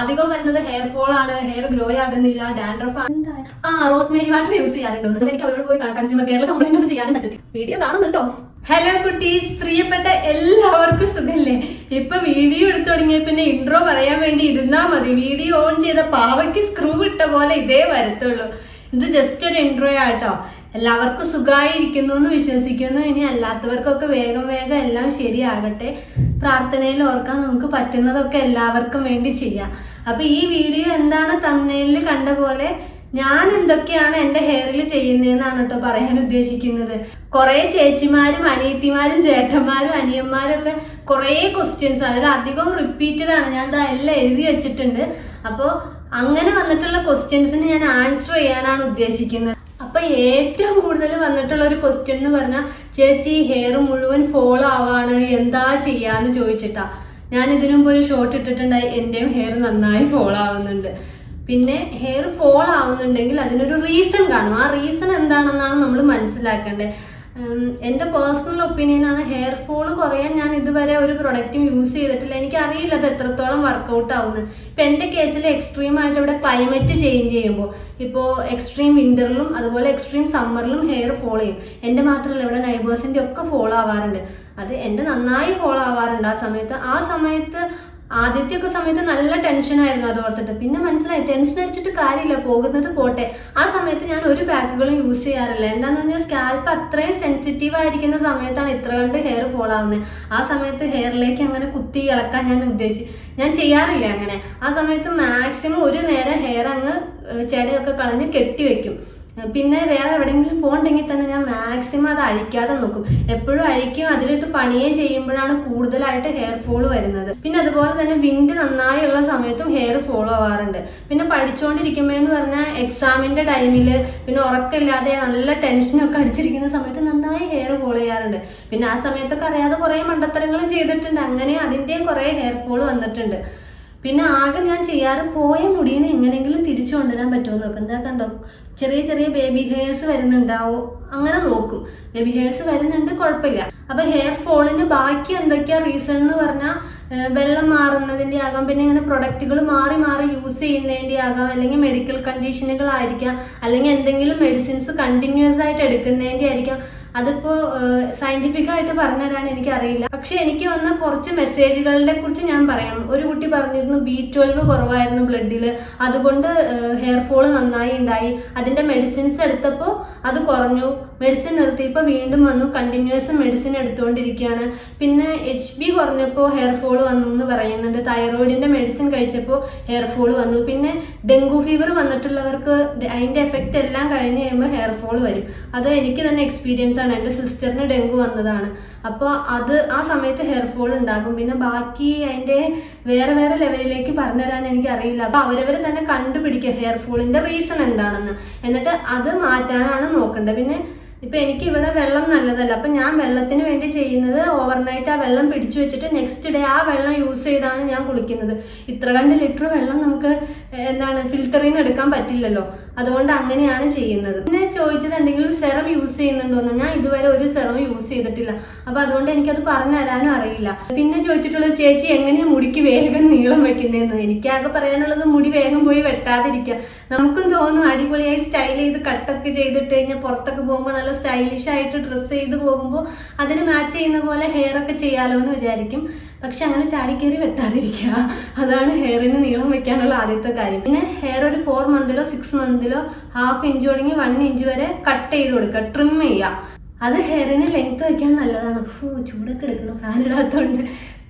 അധികം വരുന്നത് hair fall ആണ് ഹെയർ ഗ്രോ ആകുന്നില്ല ഡാൻഡ്രഫ് ആണ്? ആ റോസ്മേരി വാട്ടർ യൂസ് ചെയ്യാറുണ്ട്. എനിക്ക് അവരോട് പോയി കൺസ്യൂമർ കെയറിൽ കംപ്ലൈന്റ് ഒന്നും ചെയ്യാനും പറ്റത്തില്ല. വീഡിയോ കാണുന്നുണ്ടോ? ഹലോ കുട്ടീസ് പ്രിയപ്പെട്ട എല്ലാവർക്കും സുഖല്ലേ? ഇപ്പൊ വീഡിയോ എടുത്തു തുടങ്ങിയ പിന്നെ ഇൻട്രോ പറയാൻ വേണ്ടി ഇരുന്നാ മതി. വീഡിയോ ഓൺ ചെയ്ത പാവയ്ക്ക് സ്ക്രൂ ഇട്ട പോലെ ഇതേ വരത്തുള്ളൂ. ഇത് ജസ്റ്റ് ഒരു ഇൻട്രോ ആട്ടോ എല്ലാവർക്കും സുഖമായിരിക്കുന്നു എന്ന് വിശ്വസിക്കുന്നു. ഇനി അല്ലാത്തവർക്കൊക്കെ വേഗം വേഗം എല്ലാം ശരിയാകട്ടെ. പ്രാർത്ഥനയിൽ ഓർക്കാൻ നമുക്ക് പറ്റുന്നതൊക്കെ എല്ലാവർക്കും വേണ്ടി ചെയ്യാം. അപ്പൊ ഈ വീഡിയോ എന്താണ് തമ്മനയിൽ കണ്ട പോലെ ഞാൻ എന്തൊക്കെയാണ് എന്റെ ഹെയറിൽ ചെയ്യുന്നതെന്നാണ് കേട്ടോ പറയാൻ ഉദ്ദേശിക്കുന്നത്. കുറെ ചേച്ചിമാരും അനിയത്തിമാരും ചേട്ടന്മാരും അനിയന്മാരും ഒക്കെ കുറെ ക്വസ്റ്റ്യൻസ് അതിൽ അധികം റിപ്പീറ്റഡ് ആണ്. ഞാൻ എല്ലാം എഴുതി വെച്ചിട്ടുണ്ട്. അപ്പോൾ അങ്ങനെ വന്നിട്ടുള്ള ക്വസ്റ്റ്യൻസിന് ഞാൻ ആൻസർ ചെയ്യാനാണ് ഉദ്ദേശിക്കുന്നത്. അപ്പൊ ഏറ്റവും കൂടുതൽ വന്നിട്ടുള്ള ഒരു ക്വസ്റ്റ്യൻ എന്ന് പറഞ്ഞാൽ ചേച്ചി ഹെയർ മുഴുവൻ ഫോളോ ആവാണ്. എന്താ ചെയ്യാന്ന് ചോദിച്ചിട്ടാ. ഞാൻ ഇതിനു മുമ്പ് ഒരു ഷോർട്ട് ഇട്ടിട്ടുണ്ടായി. എന്റെയും ഹെയർ നന്നായി ഫോളോ ആവുന്നുണ്ട്. പിന്നെ ഹെയർ ഫോൾ ആവുന്നുണ്ടെങ്കിൽ അതിനൊരു റീസൺ കാണും. ആ റീസൺ എന്താണെന്നാണ് നമ്മൾ മനസ്സിലാക്കേണ്ടത്. ഉം, എന്റെ പേഴ്സണൽ ഒപ്പീനിയൻ ആണ് ഹെയർ ഫോൾ കുറയാൻ ഞാൻ ഇതുവരെ ഒരു പ്രൊഡക്റ്റും യൂസ് ചെയ്തിട്ടില്ല. എനിക്ക് അറിയില്ല അത് എത്രത്തോളം വർക്കൗട്ട് ആവുന്നു. ഇപ്പൊ എന്റെ കേസിൽ എക്സ്ട്രീം ആയിട്ട് ഇവിടെ ക്ലൈമറ്റ് ചേഞ്ച് ചെയ്യുമ്പോൾ ഇപ്പോൾ എക്സ്ട്രീം വിന്ററിലും അതുപോലെ എക്സ്ട്രീം സമ്മറിലും ഹെയർ ഫോൾ ചെയ്യും. എന്റെ മാത്രമല്ല ഇവിടെ നൈബേഴ്സിന്റെ ഒക്കെ ഫോളോ ആവാറുണ്ട്. അത് എന്റെ നന്നായി ഫോൾ ആവാറുണ്ട്. ആ സമയത്ത് ആ സമയത്ത് ആദ്യത്തെ ഒക്കെ സമയത്ത് നല്ല ടെൻഷൻ ആയിരുന്നു അത് ഓർത്തിട്ട്. പിന്നെ മനസ്സിലായി ടെൻഷൻ അടിച്ചിട്ട് കാര്യമില്ല പോകുന്നത് പോട്ടെ. ആ സമയത്ത് ഞാൻ ഒരു ബാഗുകളും യൂസ് ചെയ്യാറില്ല. എന്താന്ന് പറഞ്ഞാൽ സ്കാൽപ്പ് അത്രയും സെൻസിറ്റീവ് ആയിരിക്കുന്ന സമയത്താണ് ഇത്ര കണ്ട് ഹെയർ ഫോൾ ആവുന്നത് ആ സമയത്ത് ഹെയറിലേക്ക് അങ്ങനെ കുത്തി ഇളക്കാൻ ഞാൻ ഉദ്ദേശിച്ചു ഞാൻ ചെയ്യാറില്ല അങ്ങനെ. ആ സമയത്ത് മാക്സിമം ഒരു നേരം ഹെയർ അങ്ങ് ചെടയൊക്കെ കളഞ്ഞ് കെട്ടി വെക്കും. പിന്നെ വേറെ എവിടെയെങ്കിലും പോകണ്ടെങ്കിൽ തന്നെ ഞാൻ മാക്സിമം അത് അഴിക്കാതെ നോക്കും. എപ്പോഴും അഴിക്കും. അതിലിട്ട് പണിയെ ചെയ്യുമ്പോഴാണ് കൂടുതലായിട്ട് ഹെയർ ഫോൾ വരുന്നത്. പിന്നെ അതുപോലെ തന്നെ വിൻഡ് നന്നായുള്ള സമയത്തും ഹെയർ ഫോൾ ആവാറുണ്ട്. പിന്നെ പഠിച്ചുകൊണ്ടിരിക്കുമ്പോഴെന്ന് പറഞ്ഞാൽ എക്സാമിന്റെ ടൈമിൽ പിന്നെ ഉറക്കമില്ലാതെ നല്ല ടെൻഷനൊക്കെ അടിച്ചിരിക്കുന്ന സമയത്ത് നന്നായി ഹെയർ ഫോൾ ചെയ്യാറുണ്ട്. പിന്നെ ആ സമയത്തൊക്കെ അറിയാതെ കുറേ മണ്ടത്തരങ്ങളും ചെയ്തിട്ടുണ്ട്. അങ്ങനെ അതിന്റെയും കുറേ ഹെയർ ഫോൾ വന്നിട്ടുണ്ട്. പിന്നെ ആകെ ഞാൻ ചെയ്യാറ് പോയ മുടീനെ എങ്ങനെങ്കിലും തിരിച്ചു കൊണ്ടുവരാൻ പറ്റുമോ നോക്കും. എന്താ കണ്ടോ? ചെറിയ ചെറിയ ബേബി ഹെയർസ് വരുന്നുണ്ടാവോ. അങ്ങനെ നോക്കും. ബേബി ഹെയർസ് വരുന്നുണ്ട് കുഴപ്പമില്ല. അപ്പൊ ഹെയർ ഫോളിന് ബാക്കി എന്തൊക്കെയാ റീസൺ എന്ന് പറഞ്ഞാൽ വെള്ളം മാറുന്നതിന്റെ ആകാം പിന്നെ ഇങ്ങനെ പ്രൊഡക്റ്റുകൾ മാറി മാറി യൂസ് ചെയ്യുന്നതിന്റെ ആകാം അല്ലെങ്കിൽ മെഡിക്കൽ കണ്ടീഷനുകളായിരിക്കാം അല്ലെങ്കിൽ എന്തെങ്കിലും മെഡിസിൻസ് കണ്ടിന്യൂസ് ആയിട്ട് എടുക്കുന്നതിന്റെ ആയിരിക്കാം. അതിപ്പോ സയന്റിഫിക് ആയിട്ട് പറഞ്ഞുതരാൻ എനിക്കറിയില്ല. പക്ഷെ എനിക്ക് വന്ന കുറച്ച് മെസ്സേജുകളുടെ കുറിച്ച് ഞാൻ പറയാം. ഒരു കുട്ടി പറഞ്ഞിരുന്നു ബി ട്വൽവ് കുറവായിരുന്നു ബ്ലഡിൽ അതുകൊണ്ട് ഹെയർ ഫോൾ നന്നായി ഉണ്ടായി. അതിന്റെ മെഡിസിൻസ് എടുത്തപ്പോൾ അത് കുറഞ്ഞു. മെഡിസിൻ നിർത്തിയപ്പോൾ വീണ്ടും വന്നു. കണ്ടിന്യൂസ് മെഡിസിൻ എടുത്തുകൊണ്ടിരിക്കുകയാണ് പിന്നെ എച്ച് ബി കുറഞ്ഞപ്പോൾ ഹെയർ ഫോൾ വന്നു എന്ന് പറയുന്നുണ്ട്. തൈറോയിഡിന്റെ മെഡിസിൻ കഴിച്ചപ്പോൾ ഹെയർ ഫോൾ വന്നു. പിന്നെ ഡെങ്കു ഫീവർ വന്നിട്ടുള്ളവർക്ക് അതിന്റെ എഫക്റ്റ് എല്ലാം കഴിഞ്ഞ് കഴിയുമ്പോൾ ഹെയർ ഫോൾ വരും. അത് എനിക്ക് തന്നെ എക്സ്പീരിയൻസ് ആണ് എന്റെ സിസ്റ്ററിന് ഡെങ്കു വന്നതാണ്. അപ്പോൾ അത് ആ സമയത്ത് ഹെയർ ഫോൾ ഉണ്ടാകും. പിന്നെ ബാക്കി അതിന്റെ വേറെ വേറെ ലെവലിലേക്ക് പറഞ്ഞുതരാൻ എനിക്ക് അറിയില്ല അപ്പൊ അവരവർ തന്നെ കണ്ടുപിടിക്കുക ഹെയർ ഫോളിന്റെ റീസൺ എന്താണെന്ന്. എന്നിട്ട് അത് മാറ്റാനാണ് നോക്കേണ്ടത്. പിന്നെ ഇപ്പൊ എനിക്ക് ഇവിടെ വെള്ളം നല്ലതല്ല. അപ്പൊ ഞാൻ വെള്ളത്തിന് വേണ്ടി ചെയ്യുന്നത് ഓവർനൈറ്റ് ആ വെള്ളം പിടിച്ചു വെച്ചിട്ട് നെക്സ്റ്റ് ഡേ ആ വെള്ളം യൂസ് ചെയ്താണ് ഞാൻ കുളിക്കുന്നത്. ഇത്ര രണ്ട് ലിറ്റർ വെള്ളം നമുക്ക് എന്താണ് ഫിൽറ്ററിൽ നിന്ന് എടുക്കാൻ പറ്റില്ലല്ലോ. അതുകൊണ്ട് അങ്ങനെയാണ് ചെയ്യുന്നത്. പിന്നെ ചോദിച്ചത് എന്തെങ്കിലും സെറം യൂസ് ചെയ്യുന്നുണ്ടോ എന്ന്. ഞാൻ ഇതുവരെ ഒരു സെറം യൂസ് ചെയ്തിട്ടില്ല. അപ്പൊ അതുകൊണ്ട് എനിക്കത് പറഞ്ഞു തരാനും അറിയില്ല. പിന്നെ ചോദിച്ചിട്ടുള്ളത് ചേച്ചി എങ്ങനെയാ മുടിക്ക് വേഗം നീളം വെക്കുന്നതെന്ന്? എനിക്കാകെ പറയാനുള്ളത് മുടി വേഗം പോയി വെട്ടാതിരിക്കുക. നമുക്കും തോന്നും അടിപൊളിയായി സ്റ്റൈൽ ചെയ്ത് കട്ടൊക്കെ ചെയ്തിട്ട് കഴിഞ്ഞാൽ പുറത്തൊക്കെ പോകുമ്പോൾ നല്ല സ്റ്റൈലിഷ് ആയിട്ട് ഡ്രസ്സ് ചെയ്ത് പോകുമ്പോൾ അതിന് മാച്ച് ചെയ്യുന്ന പോലെ ഹെയർ ഒക്കെ ചെയ്യാലോ എന്ന് വിചാരിക്കും. പക്ഷെ അങ്ങനെ ചാടിക്കേറി വെട്ടാതിരിക്കുക. അതാണ് ഹെയറിന് നീളം വെക്കാനുള്ള ആദ്യത്തെ കാര്യം. പിന്നെ ഹെയർ ഒരു ഫോർ മന്തിലോ സിക്സ് മന്തിലോ ഹാഫ് ഇഞ്ച് തുടങ്ങി വൺ ഇഞ്ച് വരെ കട്ട് ചെയ്ത് കൊടുക്കുക. ട്രിം ചെയ്യുക. അത് ഹെയറിന് ലെങ്ത് വെക്കാൻ നല്ലതാണ്. ഫൂ ചൂടൊക്കെ എടുക്കണം? ഫാൻ ഇടാത്തോണ്ട്.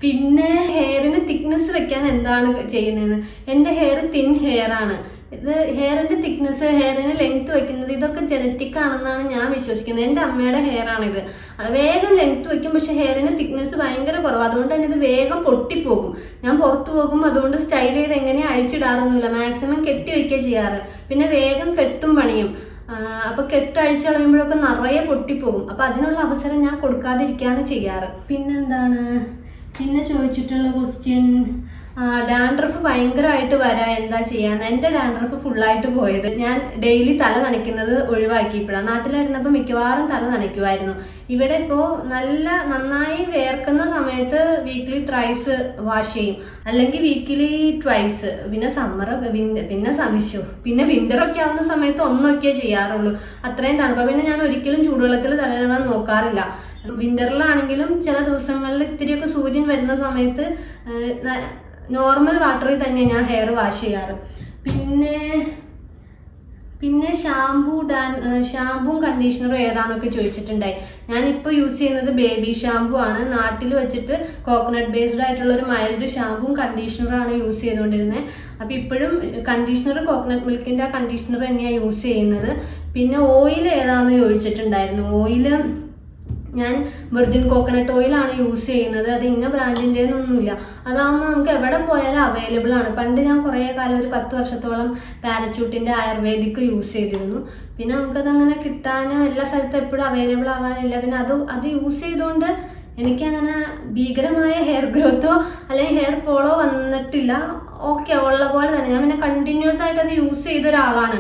പിന്നെ ഹെയറിന് തിക്നെസ് വെക്കാൻ എന്താണ് ചെയ്യുന്നതെന്ന്? എന്റെ ഹെയർ തിൻ ഹെയർ ആണ്. ഇത് ഹെയറിന്റെ തിക്നെസ് ഹെയറിന് ലെങ്ത് വെക്കുന്നത് ഇതൊക്കെ ജനറ്റിക് ആണെന്നാണ് ഞാൻ വിശ്വസിക്കുന്നത്. എന്റെ അമ്മയുടെ ഹെയർ ആണിത്. വേഗം ലെങ്ത് വെക്കും പക്ഷെ ഹെയറിന് തിക്നെസ് ഭയങ്കര കുറവ്. അതുകൊണ്ട് തന്നെ ഇത് വേഗം പൊട്ടിപ്പോകും. ഞാൻ പുറത്തു പോകും അതുകൊണ്ട് സ്റ്റൈൽ ചെയ്ത് എങ്ങനെ അഴിച്ചിടാറൊന്നുമില്ല. മാക്സിമം കെട്ടി വെക്കുക ചെയ്യാറ്. പിന്നെ വേഗം കെട്ടും പണിയും. അപ്പൊ കെട്ടഴിച്ച് കളയുമ്പോഴൊക്കെ നിറയെ പൊട്ടിപ്പോകും. അപ്പൊ അതിനുള്ള അവസരം ഞാൻ കൊടുക്കാതിരിക്കാണ് ചെയ്യാറ്. പിന്നെന്താണ്? പിന്നെ ചോദിച്ചിട്ടുള്ള ക്വസ്റ്റ്യൻ ഡാൻഡ്രഫ് ഭയങ്കരമായിട്ട് വരാ എന്താ ചെയ്യാന്ന്. എന്റെ ഡാൻഡ്രഫ് ഫുള്ളായിട്ട് പോയത് ഞാൻ ഡെയിലി തല നനയ്ക്കുന്നത് ഒഴിവാക്കിയപ്പോഴാണ് നാട്ടിലായിരുന്നപ്പോൾ മിക്കവാറും തല നനയ്ക്കുമായിരുന്നു ഇവിടെ ഇപ്പോൾ നല്ല നന്നായി വേർക്കുന്ന സമയത്ത് വീക്ക്ലി ത്രൈസ് വാഷ് ചെയ്യും. അല്ലെങ്കിൽ വീക്കിലി ട്വൈസ് പിന്നെ സമ്മർ പിന്നെ സമിശു പിന്നെ വിന്റർ ഒക്കെ ആവുന്ന സമയത്ത് ഒന്നൊക്കെ ചെയ്യാറുള്ളൂ. അത്രയും തണുപ്പ്. പിന്നെ ഞാൻ ഒരിക്കലും ചൂടുവെള്ളത്തിൽ തലയിടാൻ നോക്കാറില്ല. വിന്ററിലാണെങ്കിലും ചില ദിവസങ്ങളിൽ ഇത്തിരിയൊക്കെ സൂര്യൻ വരുന്ന സമയത്ത് നോർമൽ വാട്ടറിൽ തന്നെ ഞാൻ ഹെയർ വാഷ് ചെയ്യാറ്. പിന്നെ പിന്നെ ഷാംപൂ ഡാൻ ഷാംപൂവും കണ്ടീഷണറും ഏതാണെന്നൊക്കെ ചോദിച്ചിട്ടുണ്ടായി. ഞാനിപ്പോൾ യൂസ് ചെയ്യുന്നത് ബേബി ഷാംപൂ ആണ്. നാട്ടിൽ വെച്ചിട്ട് കോക്കനട്ട് ബേസ്ഡ് ആയിട്ടുള്ള ഒരു മൈൽഡ് ഷാംപൂവും കണ്ടീഷണറും ആണ് യൂസ് ചെയ്തുകൊണ്ടിരുന്നത് അപ്പോൾ ഇപ്പോഴും കണ്ടീഷണർ കോക്കനട്ട് മിൽക്കിന്റെ ആ കണ്ടീഷണർ തന്നെയാണ് യൂസ് ചെയ്യുന്നത്. പിന്നെ ഓയിൽ ഏതാണെന്ന് ചോദിച്ചിട്ടുണ്ടായിരുന്നു. ഓയിൽ ഞാൻ വെർജിൻ കോക്കനട്ട് ആണ് യൂസ് ചെയ്യുന്നത്. അത് ഇന്ന ബ്രാൻഡിന്റെ ഒന്നുമില്ല അതാകുമ്പോൾ നമുക്ക് എവിടെ പോയാലും അവൈലബിൾ ആണ്. പണ്ട് ഞാൻ കുറേ കാലം ഒരു പത്ത് വർഷത്തോളം പാരച്യൂട്ടിന്റെ ആയുർവേദിക് യൂസ് ചെയ്തിരുന്നു. പിന്നെ നമുക്കത് അങ്ങനെ കിട്ടാനും എല്ലാ സ്ഥലത്തും എപ്പോഴും അവൈലബിൾ ആവാനില്ല. പിന്നെ അത് അത് യൂസ് ചെയ്തുകൊണ്ട് എനിക്കങ്ങനെ ഭീകരമായ ഹെയർ ഗ്രോത്തോ അല്ലെങ്കിൽ ഹെയർ ഫോളോ വന്നിട്ടില്ല. ഓക്കെ ഉള്ള പോലെ തന്നെ. ഞാൻ പിന്നെ കണ്ടിന്യൂസ് ആയിട്ട് അത് യൂസ് ചെയ്ത ഒരാളാണ്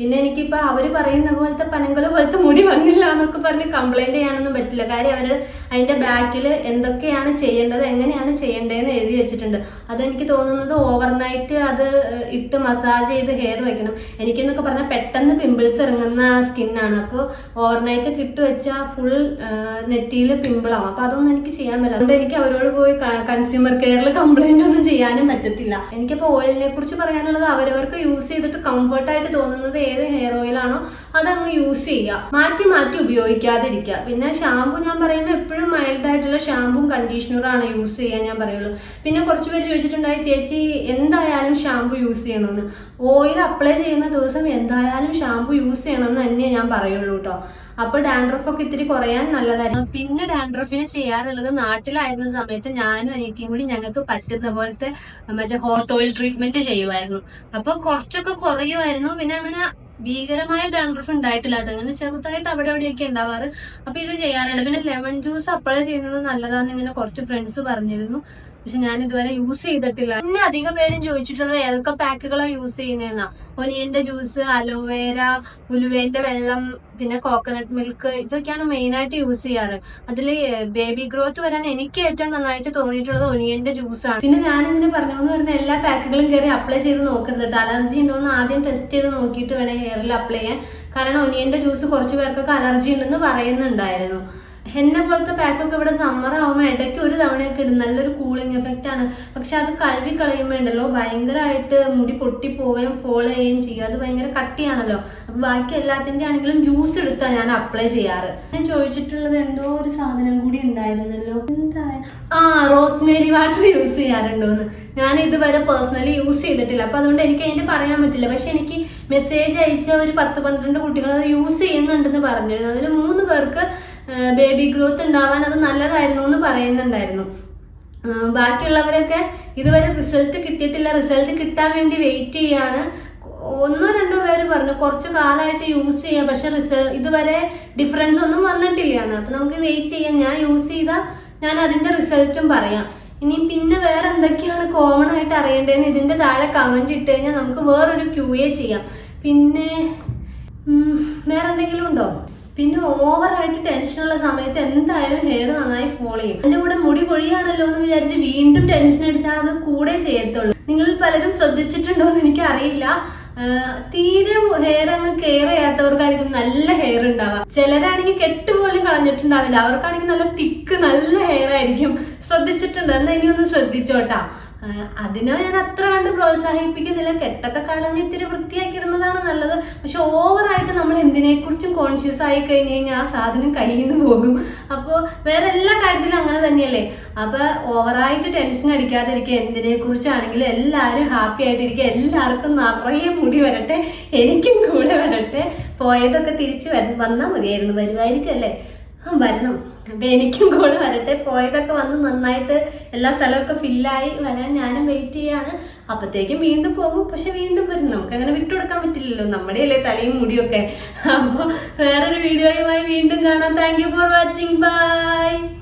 പിന്നെ എനിക്കിപ്പോ അവർ പറയുന്ന പോലത്തെ പനങ്കല പോലത്തെ മുടി വന്നില്ല എന്നൊക്കെ പറഞ്ഞ് കംപ്ലൈന്റ് ചെയ്യാനൊന്നും പറ്റില്ല. കാര്യം അവർ അതിന്റെ ബാക്കിൽ എന്തൊക്കെയാണ് ചെയ്യേണ്ടത് എങ്ങനെയാണ് ചെയ്യേണ്ടതെന്ന് എഴുതി വെച്ചിട്ടുണ്ട്. അതെനിക്ക് തോന്നുന്നത് ഓവർനൈറ്റ് അത് ഇട്ട് മസാജ് ചെയ്ത് ഹെയർ വെക്കണം. എനിക്കെന്നൊക്കെ പറഞ്ഞാൽ പെട്ടെന്ന് പിമ്പിൾസ് ഇറങ്ങുന്ന സ്കിന്നാണ് അപ്പോൾ ഓവർനൈറ്റ് ഒക്കെ ഇട്ട് വെച്ചാൽ ഫുൾ നെറ്റിയിൽ പിമ്പിൾ ആവും. അപ്പൊ അതൊന്നും എനിക്ക് ചെയ്യാൻ പറ്റില്ല. അതുകൊണ്ട് എനിക്ക് അവരോട് പോയി കൺസ്യൂമർ കെയറിൽ കംപ്ലൈന്റ് ഒന്നും ചെയ്യാനും പറ്റത്തില്ല. എനിക്കിപ്പോൾ ഓയിലിനെ കുറിച്ച് പറയാനുള്ളത് അവരവർക്ക് യൂസ് ചെയ്തിട്ട് കംഫർട്ടായിട്ട് തോന്നുന്നത് ഏത് ഹെയർ ഓയിലാണോ അതങ്ങ് യൂസ് ചെയ്യുക. മാറ്റി മാറ്റി ഉപയോഗിക്കാതിരിക്കുക. പിന്നെ ഷാമ്പു ഞാൻ പറയുമ്പോൾ എപ്പോഴും മൈൽഡ് ആയിട്ടുള്ള ഷാമ്പും കണ്ടീഷണറാണ് യൂസ് ചെയ്യാൻ ഞാൻ പറയുള്ളൂ. പിന്നെ കുറച്ച് പേര് ചോദിച്ചിട്ടുണ്ടായി ചേച്ചി എന്തായാലും ഷാമ്പു യൂസ് ചെയ്യണമെന്ന്? ഓയിൽ അപ്ലൈ ചെയ്യുന്ന ദിവസം എന്തായാലും ഷാമ്പു യൂസ് ചെയ്യണമെന്ന് തന്നെ ഞാൻ പറയുള്ളൂ കേട്ടോ അപ്പൊ ഡാൻഡ്രഫ് ഒക്കെ ഇത്തിരി കുറയാൻ നല്ലതായിരുന്നു. പിന്നെ ഡാൻഡ്രഫിന് ചെയ്യാറുള്ളത് നാട്ടിലായിരുന്ന സമയത്ത് ഞാനും അനിയത്തിയും കൂടി ഞങ്ങൾക്ക് പറ്റുന്ന പോലത്തെ മറ്റേ ഹോട്ട് ഓയിൽ ട്രീറ്റ്മെന്റ് ചെയ്യുമായിരുന്നു. അപ്പൊ കുറച്ചൊക്കെ കുറയുമായിരുന്നു. പിന്നെ അങ്ങനെ ഭീകരമായ ഡാൻഡ്രഫ് ഉണ്ടായിട്ടില്ല കേട്ടോ. ചെറുതായിട്ട് അവിടെ അവിടെയൊക്കെ ഉണ്ടാവാറ്. അപ്പൊ ഇത് ചെയ്യാറുണ്ട്. പിന്നെ ലെമൺ ജ്യൂസ് അപ്ലൈ ചെയ്യുന്നത് നല്ലതാന്ന് ഇങ്ങനെ കുറച്ച് ഫ്രണ്ട്സ് പറഞ്ഞിരുന്നു. പക്ഷെ ഞാൻ ഇതുവരെ യൂസ് ചെയ്തിട്ടില്ല. പിന്നെ അധികം പേരും ചോദിച്ചിട്ടുള്ളത് ഏതൊക്കെ പാക്കുകളാണ് യൂസ് ചെയ്യുന്നതെന്നാ ഒനിയന്റെ ജ്യൂസ് അലോവേര ഉലുവേന്റെ വെള്ളം പിന്നെ കോക്കനട്ട് മിൽക്ക് ഇതൊക്കെയാണ് മെയിൻ ആയിട്ട് യൂസ് ചെയ്യാറ്. അതിൽ ബേബി ഗ്രോത്ത് വരാൻ എനിക്ക് ഏറ്റവും നന്നായിട്ട് തോന്നിയിട്ടുള്ളത് ഒനിയന്റെ ജ്യൂസാണ് പിന്നെ ഞാൻ ഇതിന് പറഞ്ഞതെന്ന് പറഞ്ഞ എല്ലാ പാക്കുകളും കയറി അപ്ലൈ ചെയ്ത് നോക്കരുത് അലർജി ഉണ്ടോ എന്ന് ആദ്യം ടെസ്റ്റ് ചെയ്ത് നോക്കിയിട്ട് വേണം ഹെയറിൽ അപ്ലൈ ചെയ്യാൻ. കാരണം ഒനിയന്റെ ജ്യൂസ് കുറച്ച് പേർക്കൊക്കെ അലർജി ഉണ്ടെന്ന് പറയുന്നുണ്ടായിരുന്നു. ഹെന്ന പോലത്തെ പാക്കൊക്കെ ഇവിടെ സമ്മർ ആവുമ്പോൾ ഇടയ്ക്ക് ഒരു തവണയൊക്കെ ഇടും. നല്ലൊരു കൂളിംഗ് എഫക്റ്റ് ആണ്. പക്ഷെ അത് കഴുകി കളയുമ്പോൾ ഉണ്ടല്ലോ ഭയങ്കരമായിട്ട് മുടി പൊട്ടിപ്പോവുകയും ഫോൾ ചെയ്യുകയും ചെയ്യും. അത് ഭയങ്കര കട്ടിയാണല്ലോ. അപ്പൊ ബാക്കി എല്ലാത്തിന്റെ ആണെങ്കിലും ജ്യൂസ് എടുത്താ ഞാൻ അപ്ലൈ ചെയ്യാറ്. ഞാൻ ചോദിച്ചിട്ടുള്ളത് എന്തോ ഒരു സാധനം കൂടി ഉണ്ടായിരുന്നല്ലോ. എന്താ ആ റോസ്മേരി വാട്ടർ യൂസ് ചെയ്യാറുണ്ടോന്ന്. ഞാൻ ഇതുവരെ പേഴ്സണലി യൂസ് ചെയ്തിട്ടില്ല. അപ്പൊ അതുകൊണ്ട് എനിക്ക് അതിന്റെ പറയാൻ പറ്റില്ല. പക്ഷെ എനിക്ക് മെസ്സേജ് അയച്ച ഒരു പത്ത് പന്ത്രണ്ട് കുട്ടികൾ അത് യൂസ് ചെയ്യുന്നുണ്ടെന്ന് പറഞ്ഞിരുന്നു. അതിൽ മൂന്ന് പേർക്ക് ബേബി ഗ്രോത്ത് ഉണ്ടാവാൻ അത് നല്ലതായിരുന്നു എന്ന് പറയുന്നുണ്ടായിരുന്നു. ബാക്കിയുള്ളവരൊക്കെ ഇതുവരെ റിസൾട്ട് കിട്ടിയിട്ടില്ല. റിസൾട്ട് കിട്ടാൻ വേണ്ടി വെയിറ്റ് ചെയ്യാണ്. ഒന്നോ രണ്ടോ പേര് പറഞ്ഞു കുറച്ച് കാലമായിട്ട് യൂസ് ചെയ്യാം. പക്ഷെ റിസൾട്ട് ഇതുവരെ ഡിഫറൻസ് ഒന്നും വന്നിട്ടില്ല എന്ന് അപ്പൊ നമുക്ക് വെയിറ്റ് ചെയ്യാം. ഞാൻ യൂസ് ചെയ്താൽ ഞാൻ അതിന്റെ റിസൾട്ടും പറയാം. ഇനി പിന്നെ വേറെ എന്തൊക്കെയാണ് കോമൺ ആയിട്ട് അറിയേണ്ടതെന്ന് ഇതിന്റെ താഴെ കമന്റ് ഇട്ട് കഴിഞ്ഞാൽ നമുക്ക് വേറൊരു ക്യൂ എ ചെയ്യാം. പിന്നെ വേറെ എന്തെങ്കിലും ഉണ്ടോ? പിന്നെ ഓവറായിട്ട് ടെൻഷനുള്ള സമയത്ത് എന്തായാലും ഹെയർ നന്നായി ഫോൾ ചെയ്യും. എന്റെ കൂടെ മുടി പൊഴിയാണല്ലോ എന്ന് വിചാരിച്ച് വീണ്ടും ടെൻഷൻ അടിച്ചാൽ അത് കൂടെ ചെയ്യത്തുള്ളൂ. നിങ്ങൾ പലരും ശ്രദ്ധിച്ചിട്ടുണ്ടോ എന്ന് എനിക്ക് അറിയില്ല തീരെ ഹെയർ അങ്ങ് കെയർ ചെയ്യാത്തവർക്കായിരിക്കും നല്ല ഹെയർ ഉണ്ടാവുക. ചിലരാണെങ്കിൽ കെട്ടുപോലും കളഞ്ഞിട്ടുണ്ടാവില്ല. അവർക്കാണെങ്കിൽ നല്ല തിക്ക് നല്ല ഹെയർ ആയിരിക്കും. ശ്രദ്ധിച്ചിട്ടുണ്ട്? എന്നാ ഇനി ഒന്ന് ശ്രദ്ധിച്ചോട്ടാ. അതിനെ ഞാൻ അത്ര കണ്ട് പ്രോത്സാഹിപ്പിക്കുന്നില്ല. കെട്ടൊക്കെ കളഞ്ഞ് ഇത്തിരി വൃത്തിയാക്കി ഇടുന്നതാണ് നല്ലത്. പക്ഷെ ഓവറായിട്ട് നമ്മൾ എന്തിനെക്കുറിച്ചും കോൺഷ്യസ് ആയി കഴിഞ്ഞ് കഴിഞ്ഞാൽ ആ സാധനം കയ്യിൽ നിന്ന് പോകും. അപ്പോൾ വേറെ എല്ലാ കാര്യത്തിലും അങ്ങനെ തന്നെയല്ലേ? അപ്പൊ ഓവറായിട്ട് ടെൻഷൻ അടിക്കാതിരിക്കുക എന്തിനെ കുറിച്ചാണെങ്കിലും എല്ലാവരും ഹാപ്പി ആയിട്ടിരിക്കുക എല്ലാവർക്കും നിറയെ മുടി വരട്ടെ എനിക്കും കൂടെ വരട്ടെ. പോയതൊക്കെ തിരിച്ച് വന്നാൽ മതിയായിരുന്നു വരുമായിരിക്കും അല്ലേ? വരണം. അപ്പൊ എനിക്കും കൂടെ വരട്ടെ. പോയതൊക്കെ വന്ന് നന്നായിട്ട് എല്ലാ സ്ഥലമൊക്കെ ഫില്ലായി വരാൻ ഞാനും വെയിറ്റ് ചെയ്യാണ്. അപ്പത്തേക്കും വീണ്ടും പോകും. പക്ഷെ വീണ്ടും വരും. നമുക്ക് അങ്ങനെ വിട്ടുകൊടുക്കാൻ പറ്റില്ലല്ലോ. നമ്മുടെ അല്ലേ തലയും മുടിയൊക്കെ. അപ്പൊ വേറൊരു വീഡിയോയുമായി വീണ്ടും കാണാം. Thank for watching bye